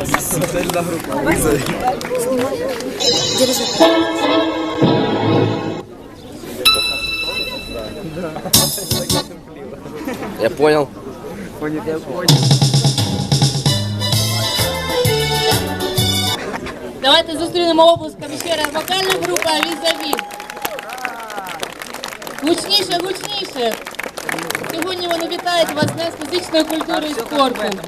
Сильна група. Я понял. Понял, я понял. Давайте зустрінемо оплесками ще раз. Вокальна група Візаві. Гучніше, гучніше. Сьогодні вони вітають вас з Днем фізичної культури і спорту.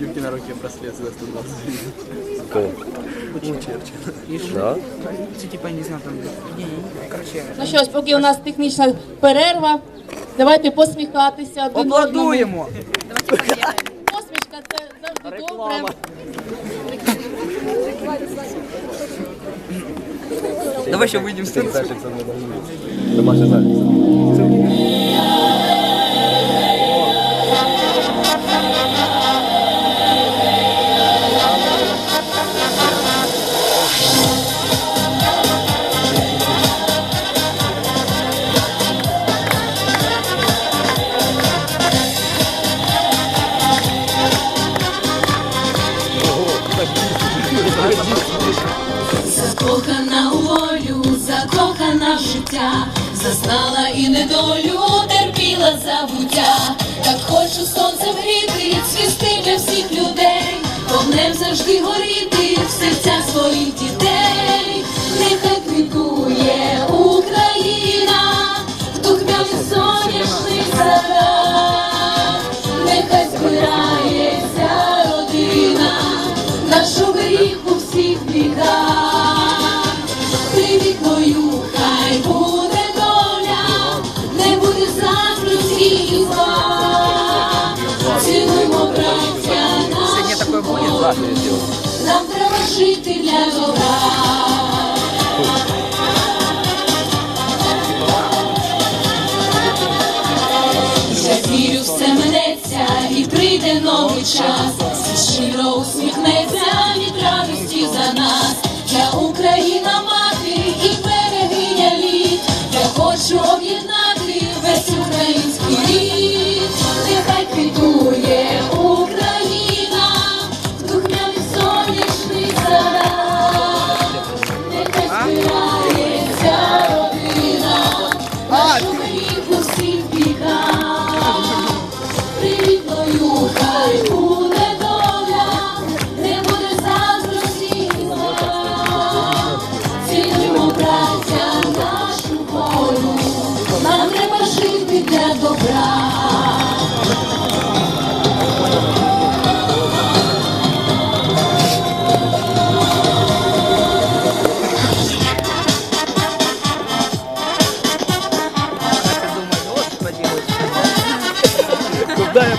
Юрки на руке браслет за 120 Кого? Да? Типа, не знаю, там... Короче, Ну що ж, поки у нас технічна перерва, давайте посміхатися один. Обладуємо! Посмішка це завжди добре. Давай ще вийдемо з цього. Домашня запись. Зазнала і недолю, терпіла забуття, так хочу сонцем гріти, цвісти для всіх людей, вогнем завжди горіти в серцях своїх дітей, нехай квітує Україна, в духмяних сонячних садах, нехай збирається родина, нашу гріх у всіх бідах. І браття, нашу волю, нам треба жити для добра. Я вірю, все минеться і прийде новий час. Щиро усміхнеться від радості за нас. Я Куда я